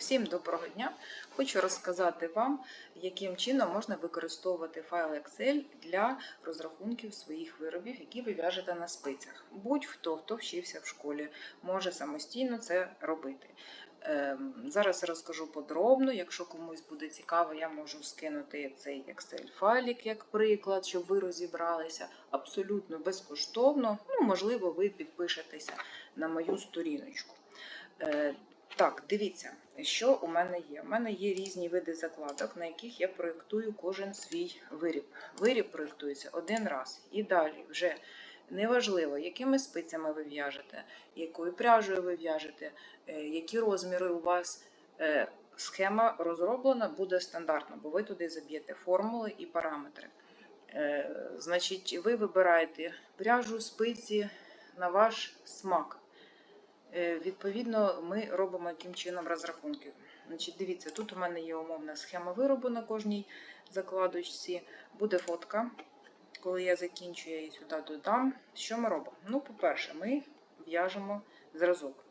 Всім доброго дня! Хочу розказати вам, яким чином можна використовувати файл Excel для розрахунків своїх виробів, які ви в'яжете на спицях. Будь-хто, хто вчився в школі, може самостійно це робити. Ем, Зараз розкажу подробно. Якщо комусь буде цікаво, я можу скинути цей Excel файлик як приклад, щоб ви розібралися абсолютно безкоштовно. Ну, можливо, ви підпишетеся на мою сторіночку. Е, Так, дивіться, що у мене є. У мене є різні види закладок, на яких я проєктую кожен свій виріб. Виріб проєктується один раз і далі вже неважливо, якими спицями ви в'яжете, якою пряжею ви в'яжете, е, які розміри у вас. е, Схема розроблена буде стандартно, бо ви туди заб'єте формули і параметри. Е, Значить, ви вибираєте пряжу, спиці на ваш смак. Е, Відповідно, ми робимо яким чином розрахунки. Значить, дивіться, тут у мене є умовна схема виробу на кожній закладочці. Буде фотка. Коли я закінчу, я її сюди додам. Що ми робимо? Ну, по-перше, ми в'яжемо зразок.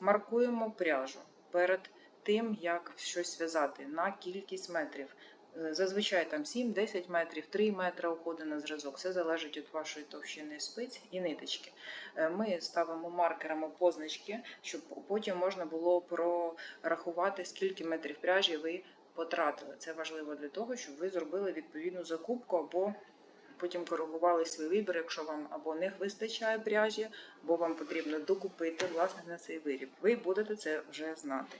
Маркуємо пряжу перед тим, як щось в'язати на кількість метрів. Е, Зазвичай там 7-10 метрів, 3 метри уходить на зразок. Все залежить від вашої товщини спиць і ниточки. Е, Ми ставимо маркерами позначки, щоб потім можна було прорахувати, скільки метрів пряжі ви потратили. Це важливо для того, щоб ви зробили відповідну закупку або потім коригували свій вибір, якщо вам або не вистачає пряжі, або вам потрібно докупити власне на цей виріб. Ви будете це вже знати.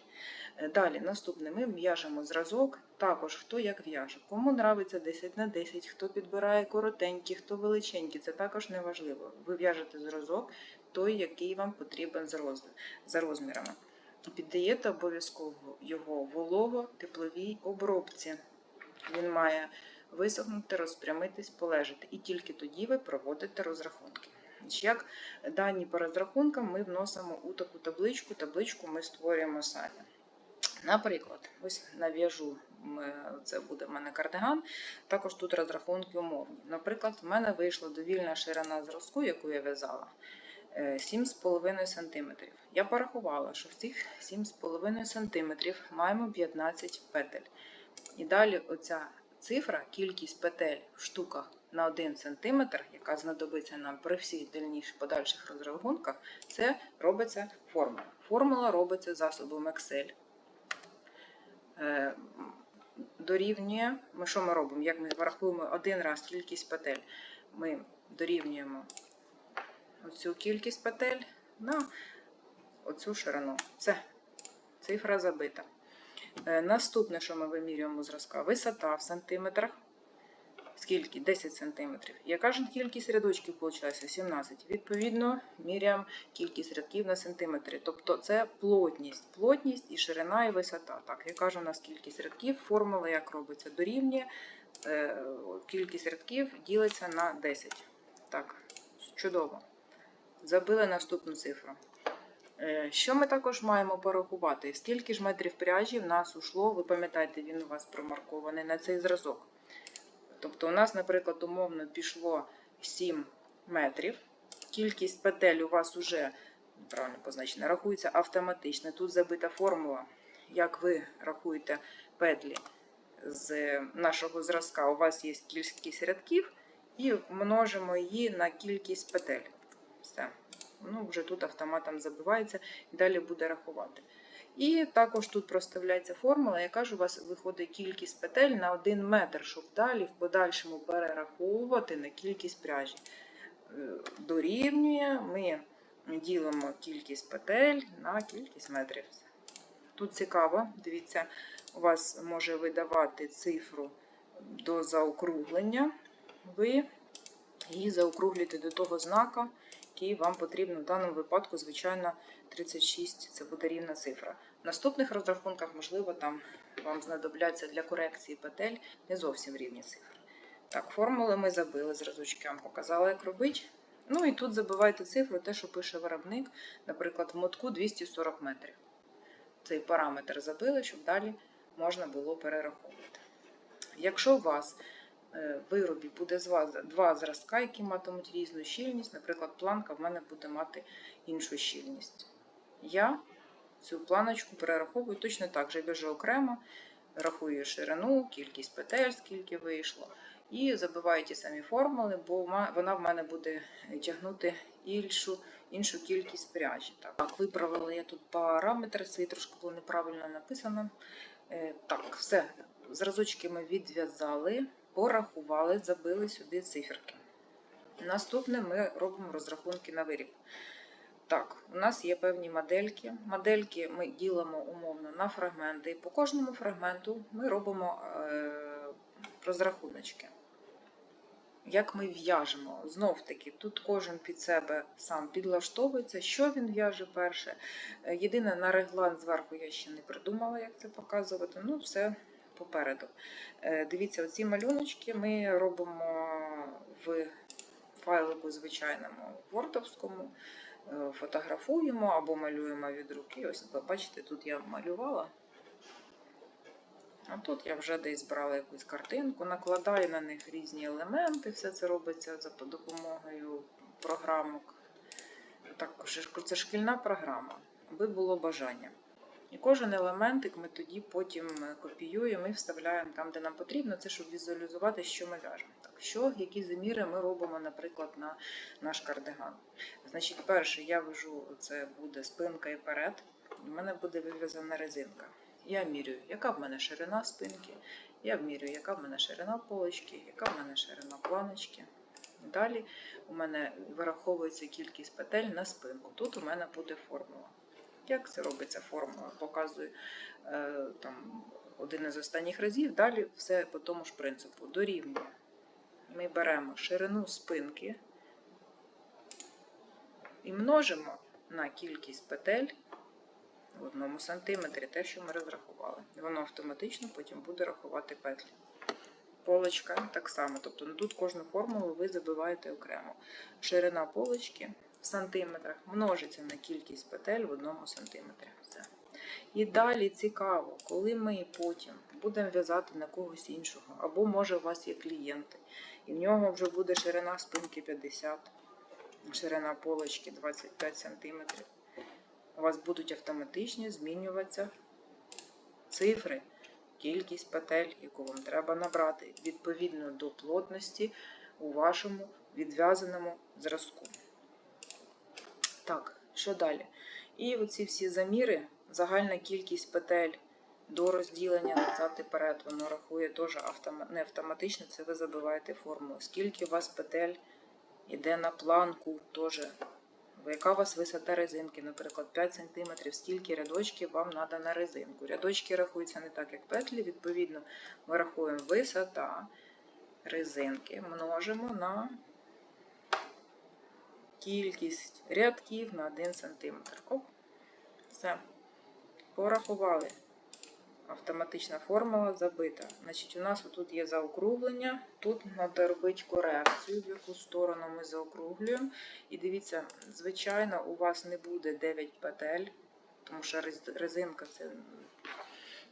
Е, Далі, наступне, ми в'яжемо зразок, також хто як в'яже. Кому нравиться 10 на 10, хто підбирає коротенькі, хто величенькі, це також не важливо. Ви в'яжете зразок, той, який вам потрібен за роз- за розмірами. Піддаєте обов'язково його волого-тепловій обробці. Він має висохнути, розпрямитись, полежати. І тільки тоді ви проводите розрахунки. Як дані по розрахункам ми вносимо у таку табличку. Табличку ми створюємо самі. Наприклад, ось нав'яжу, це буде в мене кардиган, також тут розрахунки умовні. Наприклад, в мене вийшла довільна ширина зразку, яку я в'язала, е, 7,5 см. Я порахувала, що в цих 7,5 см маємо 15 петель. І далі оця цифра, кількість петель в штуках на 1 см, яка знадобиться нам при всіх дальніших подальших розрахунках, це робиться формула. Формула робиться засобом Excel. Е, Дорівнює, ми що ми робимо? Як ми врахуємо один раз кількість петель? Ми дорівнюємо оцю кількість петель на оцю ширину. Все, цифра забита. Е, Наступне, що ми вимірюємо зразка, висота в сантиметрах. Скільки? 10 сантиметрів. Яка ж кількість рядочків вийшла? 17. Відповідно, міряємо кількість рядків на сантиметри. Тобто це плотність. Плотність і ширина, і висота. Так, яка ж у нас кількість рядків? Формула як робиться? Дорівнює. Е, Кількість рядків ділиться на 10. Так, чудово. Забили наступну цифру. Е, Що ми також маємо порахувати? Скільки ж метрів пряжі в нас ушло, ви пам'ятаєте, він у вас промаркований на цей зразок. Тобто у нас, наприклад, умовно пішло 7 метрів. Кількість петель у вас вже правильно позначена, рахується автоматично. Тут забита формула, як ви рахуєте петлі з нашого зразка. У вас є кількість рядків, і множимо її на кількість петель. Все. Ну, вже тут автоматом забивається і далі буде рахувати. І також тут проставляється формула, яка ж у вас виходить кількість петель на 1 метр, щоб далі в подальшому перераховувати на кількість пряжі. Е, Дорівнює, ми ділимо кількість петель на кількість метрів. Тут цікаво, дивіться, у вас може видавати цифру до заокруглення. Ви її заокруглюєте до того знака, який вам потрібно в даному випадку, звичайно, 36 це буде рівна цифра. В наступних розрахунках, можливо, там вам знадобляться для корекції петель не зовсім рівні цифри. Так, формули ми забили зразочки, я вам показала, як робити. Ну і тут забивайте цифру, те, що пише виробник, наприклад, в мотку 240 метрів. Цей параметр забили, щоб далі можна було перераховувати. Якщо у вас виробі буде два зразка, які матимуть різну щільність, наприклад, планка в мене буде мати іншу щільність. Я цю планочку перераховую точно так же, в'яжу окремо, рахую ширину, кількість петель, скільки вийшло. І забиваю ті самі формули, бо вона в мене буде тягнути іншу, іншу кількість пряжі. Так, виправила я тут параметри, свої трошки було неправильно написано. Е, Так, все. Зразочки ми відв'язали, порахували, забили сюди циферки. Наступне ми робимо розрахунки на виріб. Так, у нас є певні модельки. Модельки ми ділимо умовно на фрагменти. По кожному фрагменту ми робимо е, розрахуночки. Як ми в'яжемо? Знов таки, тут кожен під себе сам підлаштовується, що він в'яже перше. Е, Єдине, на реглан зверху я ще не придумала, як це показувати. Ну, все попереду. Е, Дивіться, оці малюночки ми робимо в файлику звичайному вордовському, е, фотографуємо або малюємо від руки. Ось ви бачите, тут я малювала. А тут я вже десь брала якусь картинку, накладаю на них різні елементи. Все це робиться за допомогою програмок. Так, це шкільна програма, аби було бажання. І кожен елементик ми тоді потім е, копіюємо і вставляємо там, де нам потрібно, це щоб візуалізувати, що ми в'яжемо. Так, що, які заміри ми робимо, наприклад, на наш кардиган. Значить, перше я вяжу, це буде спинка і перед. У мене буде вив'язана резинка. Я міряю, яка в мене ширина спинки, я вмірюю, яка в мене ширина полочки, яка в мене ширина планочки. Далі у мене вираховується кількість петель на спинку. Тут у мене буде формула. Як це робиться формула? Показую е, там, один із останніх разів. Далі все по тому ж принципу. Дорівнює. Ми беремо ширину спинки і множимо на кількість петель в одному сантиметрі, те, що ми розрахували. Воно автоматично потім буде рахувати петлі. Полочка так само. Тобто ну, тут кожну формулу ви забиваєте окремо. Ширина полочки в сантиметрах множиться на кількість петель в одному сантиметрі. Все. І далі цікаво, коли ми потім будемо в'язати на когось іншого, або може у вас є клієнти, і в нього вже буде ширина спинки 50, ширина полочки 25 см. У вас будуть автоматично змінюватися цифри, кількість петель, яку вам треба набрати, відповідно до плотності у вашому відв'язаному зразку. Так, що далі? І оці всі заміри, загальна кількість петель до розділення назад і перед, воно рахує теж автома... не автоматично, це ви забиваєте формулу. Скільки у вас петель йде на планку, теж. Яка у вас висота резинки, наприклад, 5 см, скільки рядочків вам треба на резинку. Рядочки рахуються не так, як петлі. Відповідно, ми рахуємо висота резинки, множимо на кількість рядків на 1 см. Оп. Все. Порахували. Автоматична формула забита. Значить, у нас тут є заокруглення. Тут треба робити корекцію, в яку сторону ми заокруглюємо. І дивіться, звичайно, у вас не буде 9 петель, тому що резинка це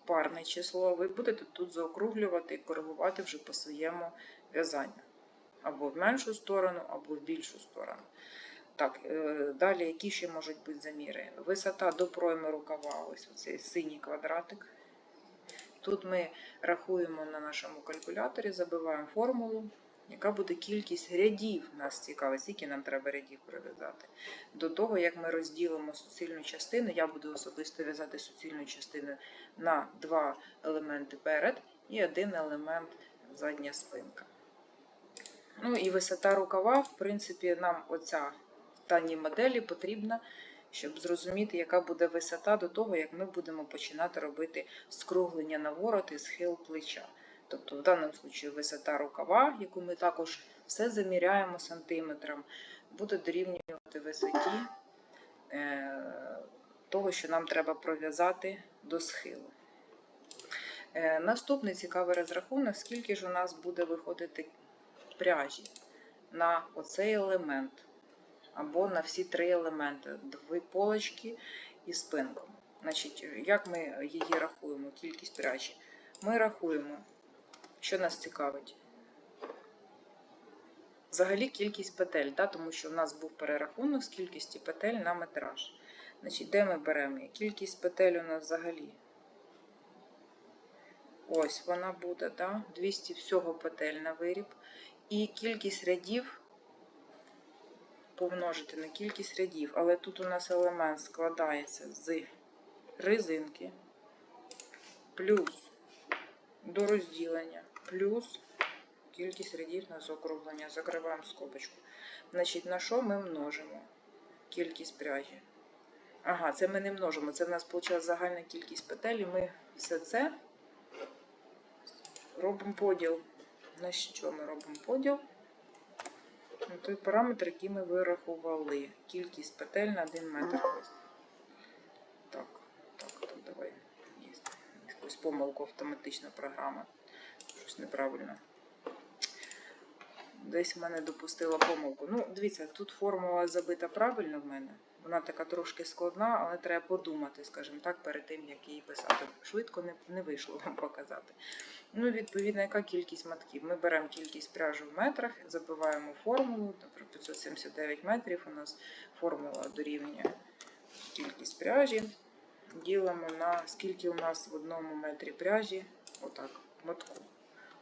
парне число. Ви будете тут заокруглювати і коригувати вже по своєму в'язанню. Або в меншу сторону, або в більшу сторону. Так, е, далі, які ще можуть бути заміри? Висота до пройми рукава, ось оцей синій квадратик. Тут ми рахуємо на нашому калькуляторі, забиваємо формулу, яка буде кількість рядів. Нас цікавить, скільки нам треба рядів прив'язати. До того, як ми розділимо суцільну частину, я буду особисто в'язати суцільну частину на два елементи перед і один елемент задня спинка. Ну і висота рукава, в принципі, нам оця в даній моделі потрібна, щоб зрозуміти, яка буде висота до того, як ми будемо починати робити скруглення на ворот і схил плеча. Тобто, в даному випадку висота рукава, яку ми також все заміряємо сантиметром, буде дорівнювати висоті е, того, що нам треба пров'язати до схилу. Е, Наступний цікавий розрахунок, скільки ж у нас буде виходити пряжі на оцей елемент або на всі три елементи: дві полочки і спинку. Значить, як ми її рахуємо, кількість пряжі? Ми рахуємо, що нас цікавить. Взагалі кількість петель, да, тому що в нас був перерахунок з кількості петель на метраж. Значить, де ми беремо? Кількість петель у нас взагалі. Ось вона буде, да? 200 всього петель на виріб. І кількість рядів помножити на кількість рядів. Але тут у нас елемент складається з резинки плюс до розділення, плюс кількість рядів на заокруглення. Закриваємо скобочку. Значить, на що ми множимо? Кількість пряжі. Ага, це ми не множимо. Це в нас виходить загальна кількість петель, і ми все це робимо поділ. На що ми робимо поділ? На той параметр, який ми вирахували. Кількість петель на 1 метр. Так, так, так, давай. Є. Якусь помилку автоматична програма. Щось неправильно. Десь в мене допустила помилку. Ну, дивіться, тут формула забита правильно в мене. Вона така трошки складна, але треба подумати, скажімо так, перед тим, як її писати. Швидко не, не вийшло вам показати. Ну, відповідно, яка кількість матків? Ми беремо кількість пряжі в метрах, забиваємо формулу, наприклад, 579 метрів. У нас формула дорівнює кількість пряжі. Ділимо на скільки у нас в одному метрі пряжі, отак, в мотку.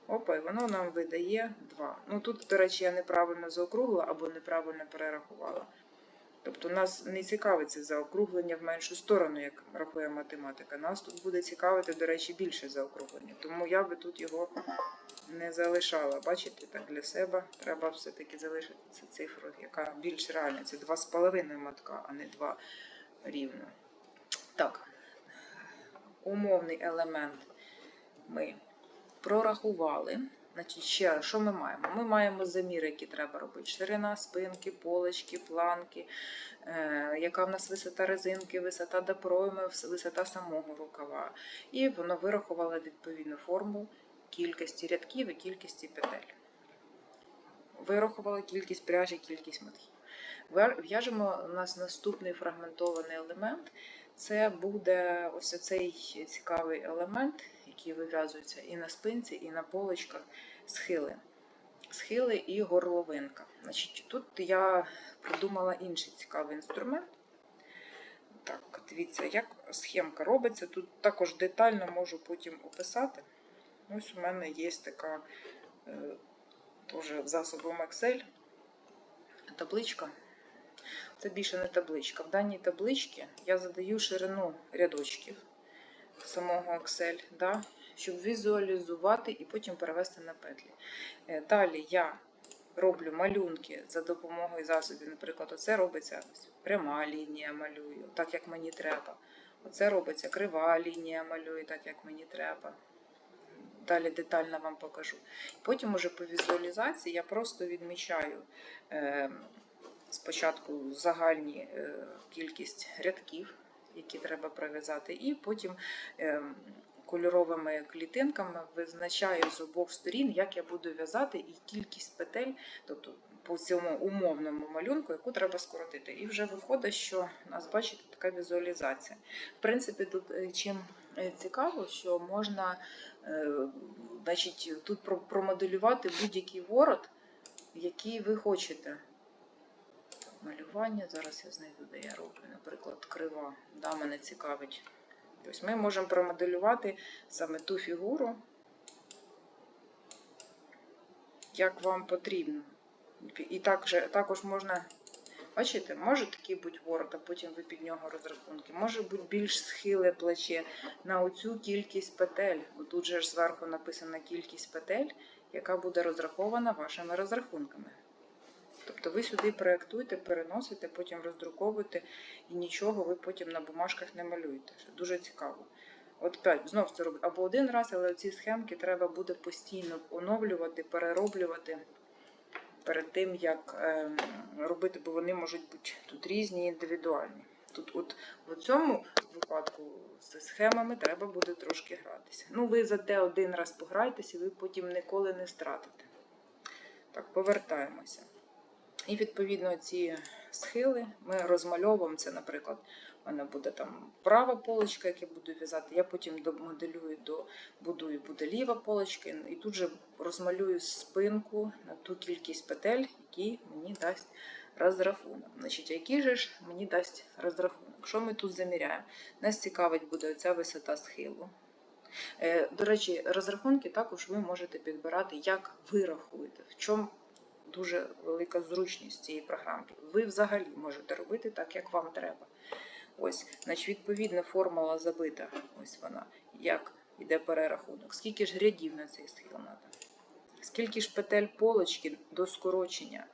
Опа, і воно нам видає 2. Ну тут, до речі, я неправильно заокруглила або неправильно перерахувала. Тобто нас не цікавиться заокруглення в меншу сторону, як рахує математика. Нас тут буде цікавити, до речі, більше заокруглення. Тому я би тут його не залишала. Бачите, так для себе треба все-таки залишити цю цифру, яка більш реальна. Це 2,5 матка, а не 2 рівно. Так, умовний елемент ми прорахували. Значить, ще що ми маємо? Ми маємо заміри, які треба робити: ширина, спинки, полочки, планки, е, яка в нас висота резинки, висота до висота самого рукава. І воно вирахувало відповідну форму кількості рядків і кількості петель. Вирахувало кількість пряжі, кількість мотків. Вер- В'яжемо у нас наступний фрагментований елемент. Це буде ось цей цікавий елемент, який вив'язується і на спинці, і на полочках схили. Схили і горловинка. Значить, тут я придумала інший цікавий інструмент. Так, дивіться, як схемка робиться. Тут також детально можу потім описати. Ось у мене є така е, теж засобом Excel табличка. Це більше не табличка. В даній табличці я задаю ширину рядочків самого Excel, да, щоб візуалізувати і потім перевести на петлі. Е, Далі я роблю малюнки за допомогою засобів. Наприклад, оце робиться пряма лінія малюю, так як мені треба. Оце робиться крива лінія малюю, так як мені треба. Далі детально вам покажу. Потім уже по візуалізації я просто відмічаю е, спочатку загальні е, кількість рядків, які треба пров'язати, і потім е, кольоровими клітинками визначаю з обох сторін, як я буду в'язати, і кількість петель, тобто по цьому умовному малюнку, яку треба скоротити. І вже виходить, що у нас, бачите, така візуалізація. В принципі, тут е, чим е, цікаво, що можна е, значить, тут промоделювати будь-який ворот, який ви хочете. Малювання, зараз я знайду, де я роблю, наприклад, крива. Да, мене цікавить. Тобто ми можемо промоделювати саме ту фігуру, як вам потрібно. І також, також можна, бачите, може такий бути ворот, а потім ви під нього розрахунки. Може бути більш схиле плече на оцю кількість петель. Бо тут же ж зверху написана кількість петель, яка буде розрахована вашими розрахунками. Тобто ви сюди проєктуєте, переносите, потім роздруковуєте, і нічого ви потім на бумажках не малюєте. Дуже цікаво. От п'ять, знов це робити або один раз, але ці схемки треба буде постійно оновлювати, перероблювати перед тим, як ем, робити, бо вони можуть бути тут різні, індивідуальні. Тут, от в цьому випадку з схемами треба буде трошки гратися. Ну, ви за те один раз пограйтеся, ви потім ніколи не стратите. Так, повертаємося. І відповідно ці схили ми розмальовуємо. Це, наприклад, у мене буде там права полочка, яку я буду в'язати. Я потім домоделюю до будую буде ліва полочка, і тут же розмалюю спинку на ту кількість петель, які мені дасть розрахунок. Значить, який же ж мені дасть розрахунок? Що ми тут заміряємо? Нас цікавить буде оця висота схилу. Е, До речі, розрахунки також ви можете підбирати, як ви рахуєте, в чому дуже велика зручність цієї програмки. Ви взагалі можете робити так, як вам треба. Ось, значить, відповідна формула забита. Ось вона. Як йде перерахунок. Скільки ж рядів на цей схил треба? Скільки ж петель полочки до скорочення?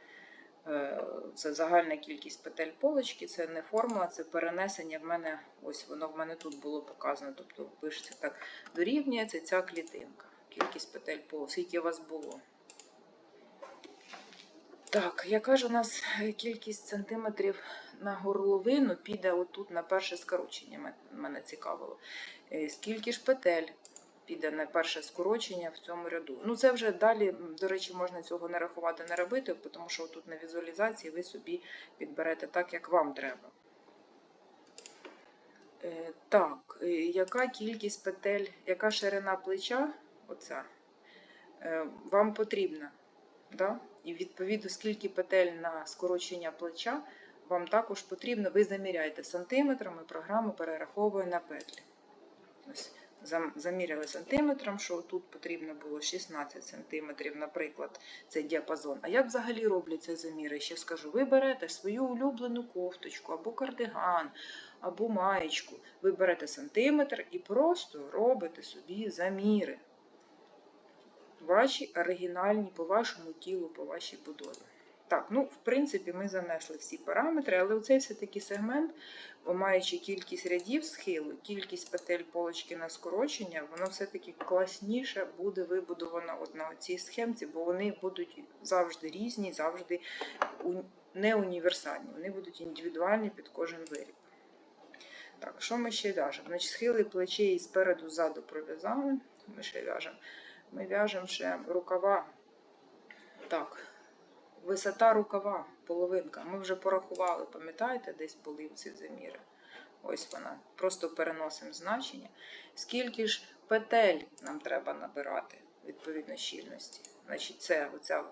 Е, Це загальна кількість петель полочки, це не формула, це перенесення в мене. Ось воно в мене тут було показано. Тобто пишеться так, дорівнюється ця клітинка. Кількість петель полочки. Скільки у вас було? Так, яка ж у нас е, кількість сантиметрів на горловину піде отут на перше скорочення? Мене цікавило. Е, Скільки ж петель піде на перше скорочення в цьому ряду? Ну, це вже далі, до речі, можна цього не рахувати, не робити, тому що тут на візуалізації ви собі підберете так, як вам треба. Е, Так, яка кількість петель, яка ширина плеча, оця, вам потрібна? Да? І відповідно, скільки петель на скорочення плеча, вам також потрібно, ви заміряєте сантиметрами, програма перераховує на петлі. Ось, заміряли сантиметром, що тут потрібно було 16 сантиметрів, наприклад, цей діапазон. А як взагалі роблять ці заміри? Ще скажу, ви берете свою улюблену кофточку або кардиган, або маєчку, ви берете сантиметр і просто робите собі заміри ваші оригінальні по вашому тілу, по вашій будові. Так, ну, в принципі, ми занесли всі параметри, але оцей все-таки сегмент, маючи кількість рядів схилу, кількість петель полочки на скорочення, воно все-таки класніше буде вибудовано на цій схемці, бо вони будуть завжди різні, завжди не універсальні. Вони будуть індивідуальні під кожен виріб. Так, що ми ще в'яжемо? Значить, схили плечей спереду ззаду пров'язали. Ми ще в'яжемо. Ми в'яжемо ще рукава. Так, висота рукава, половинка. Ми вже порахували, пам'ятаєте, десь були ці заміри. Ось вона. Просто переносимо значення. Скільки ж петель нам треба набирати відповідно щільності? Значить, це оця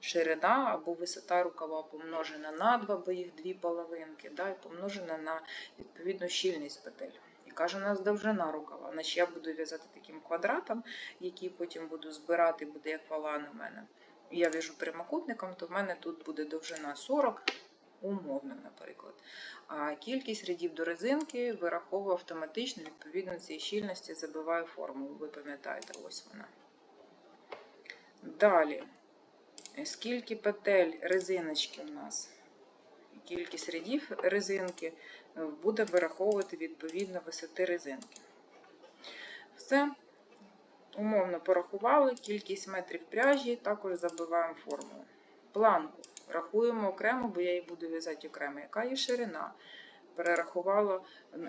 ширина або висота рукава помножена на 2, бо їх дві половинки, да, і помножена на відповідну щільність петель. Яка ж у нас довжина рукава? Значить, я буду в'язати таким квадратом, який потім буду збирати, буде як валан у мене. Я в'яжу прямокутником, то в мене тут буде довжина 40, умовно, наприклад. А кількість рядів до резинки вираховую автоматично, відповідно цієї щільності забиваю формулу. Ви пам'ятаєте, ось вона. Далі. Скільки петель резиночки у нас? Кількість рядів резинки буде вираховувати відповідно висоти резинки. Все. Умовно порахували, кількість метрів пряжі, також забиваємо формулу. Планку рахуємо окремо, бо я її буду в'язати окремо. Яка є ширина? Перерахувала,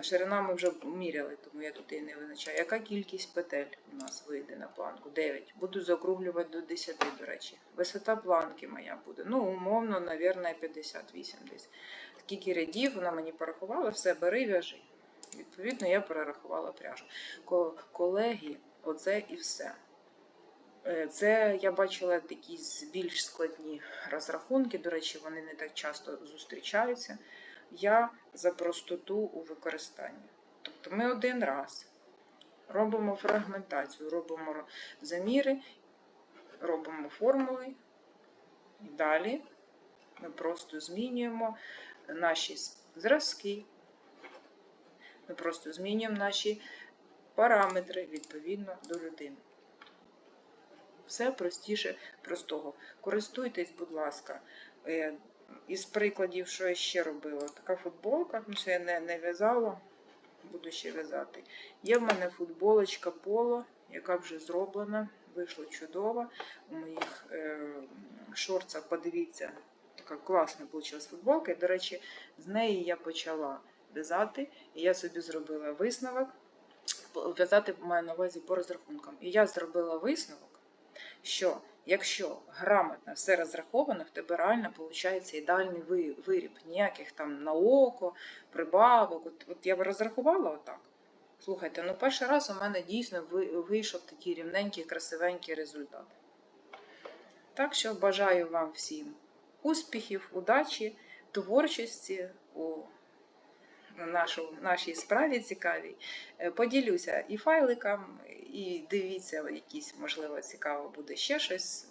ширина ми вже міряли, тому я тут її не визначаю. Яка кількість петель у нас вийде на планку? 9. Буду заокруглювати до 10, до речі. Висота планки моя буде. Ну, умовно, мабуть, 58 десь. Скільки рядів вона мені порахувала, все, бери, в'яжи. Відповідно, я перерахувала пряжу. Колеги, оце і все. Е, Це я бачила якісь більш складні розрахунки. До речі, вони не так часто зустрічаються. Я за простоту у використанні. Тобто ми один раз робимо фрагментацію, робимо заміри, робимо формули, і далі ми просто змінюємо наші зразки, ми просто змінюємо наші параметри відповідно до людини. Все простіше простого. Користуйтесь, будь ласка. Із прикладів, що я ще робила, така футболка, ну, це я не, не в'язала, буду ще в'язати. Є в мене футболочка поло, яка вже зроблена, вийшла чудово. У моїх е, шорцах, подивіться, така класна вийшла футболка. І, до речі, з неї я почала в'язати, і я собі зробила висновок. В'язати маю на увазі по розрахункам. І я зробила висновок, що якщо грамотно все розраховано, в тебе реально виходить ідеальний виріб. Ніяких там на око, прибавок. От, от я б розрахувала отак. Слухайте, ну перший раз у мене дійсно вийшов такий рівненький, красивенький результат. Так що бажаю вам всім успіхів, удачі, творчості у нашу, нашій справі цікавій. Е, Поділюся і файликом, і дивіться, якісь, можливо, цікаво буде ще щось.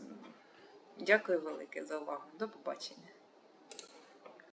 Дякую велике за увагу. До побачення.